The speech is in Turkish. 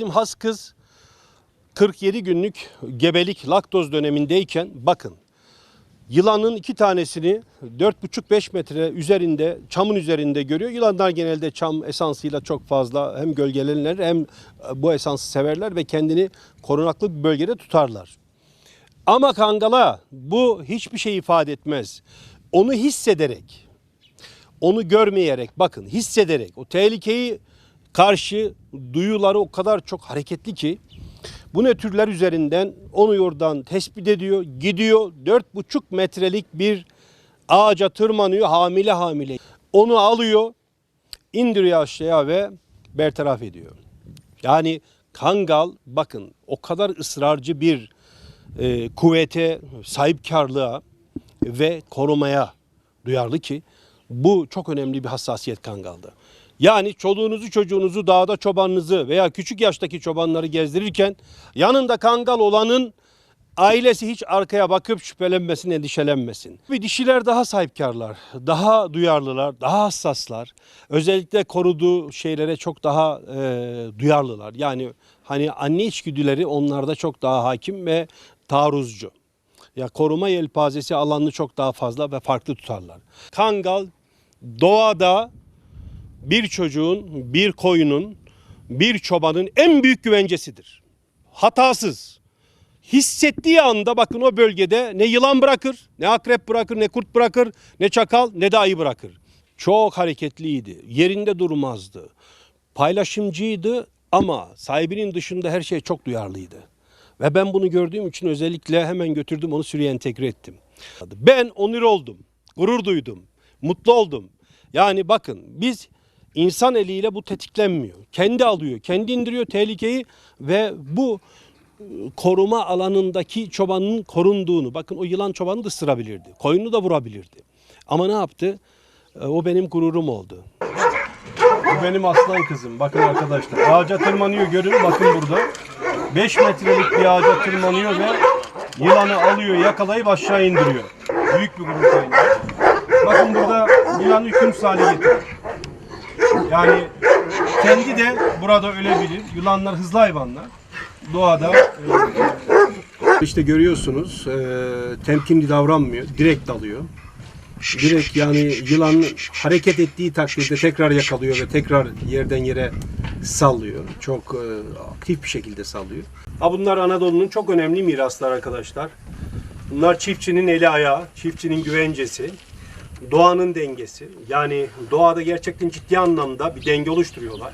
bizim has kız 47 günlük gebelik laktoz dönemindeyken bakın yılanın iki tanesini 4,5-5 metre üzerinde çamın üzerinde görüyor. Yılanlar genelde çam esansıyla çok fazla hem gölgelenirler hem bu esansı severler ve kendini korunaklı bir bölgede tutarlar. Ama kangala bu hiçbir şey ifade etmez. Onu hissederek, onu görmeyerek bakın hissederek o tehlikeyi karşı duyuları o kadar çok hareketli ki bu nötrler üzerinden onu yordan tespit ediyor, gidiyor. Dört buçuk metrelik bir ağaca tırmanıyor hamile hamile. Onu alıyor, indiriyor aşağıya ve bertaraf ediyor. Yani kangal bakın o kadar ısrarcı bir e, kuvvete, sahipkarlığa ve korumaya duyarlı ki bu çok önemli bir hassasiyet kangalda. Yani çoluğunuzu çocuğunuzu dağda çobanınızı veya küçük yaştaki çobanları gezdirirken yanında kangal olanın ailesi hiç arkaya bakıp şüphelenmesin, endişelenmesin. Bir dişiler daha sahipkarlar, daha duyarlılar, daha hassaslar. Özellikle koruduğu şeylere çok daha e, duyarlılar. Yani hani anne içgüdüleri onlarda çok daha hakim ve taarruzcu. Ya koruma yelpazesi alanını çok daha fazla ve farklı tutarlar. Kangal doğada bir çocuğun, bir koyunun, bir çobanın en büyük güvencesidir. Hatasız. Hissettiği anda bakın o bölgede ne yılan bırakır, ne akrep bırakır, ne kurt bırakır, ne çakal, ne de ayı bırakır. Çok hareketliydi. Yerinde durmazdı. Paylaşımcıydı ama sahibinin dışında her şey çok duyarlıydı. Ve ben bunu gördüğüm için özellikle hemen götürdüm onu sürüye entegre ettim. Ben onur oldum, gurur duydum, mutlu oldum. Yani bakın biz insan eliyle bu tetiklenmiyor. Kendi alıyor, kendi indiriyor tehlikeyi ve bu e, koruma alanındaki çobanın korunduğunu, bakın o yılan çobanı da ısırabilirdi, koyunu da vurabilirdi. Ama ne yaptı? E, O benim gururum oldu. Bu benim aslan kızım. Bakın arkadaşlar. Ağaca tırmanıyor görün. Bakın burada. 5 metrelik bir ağaca tırmanıyor ve yılanı alıyor, yakalayıp aşağı indiriyor. Büyük bir gurur kaynağı. Bakın burada yılanı hükümsüz hale getiriyor. Yani kendi de burada ölebilir. Yılanlar hızlı hayvanlar. Doğada e, işte görüyorsunuz e, temkinli davranmıyor. Direkt dalıyor. Direkt yani yılan hareket ettiği takdirde tekrar yakalıyor ve tekrar yerden yere sallıyor. Çok e, aktif bir şekilde sallıyor. Ha bunlar Anadolu'nun çok önemli miraslar arkadaşlar. Bunlar çiftçinin eli ayağı, çiftçinin güvencesi, doğanın dengesi. Yani doğada gerçekten ciddi anlamda bir denge oluşturuyorlar.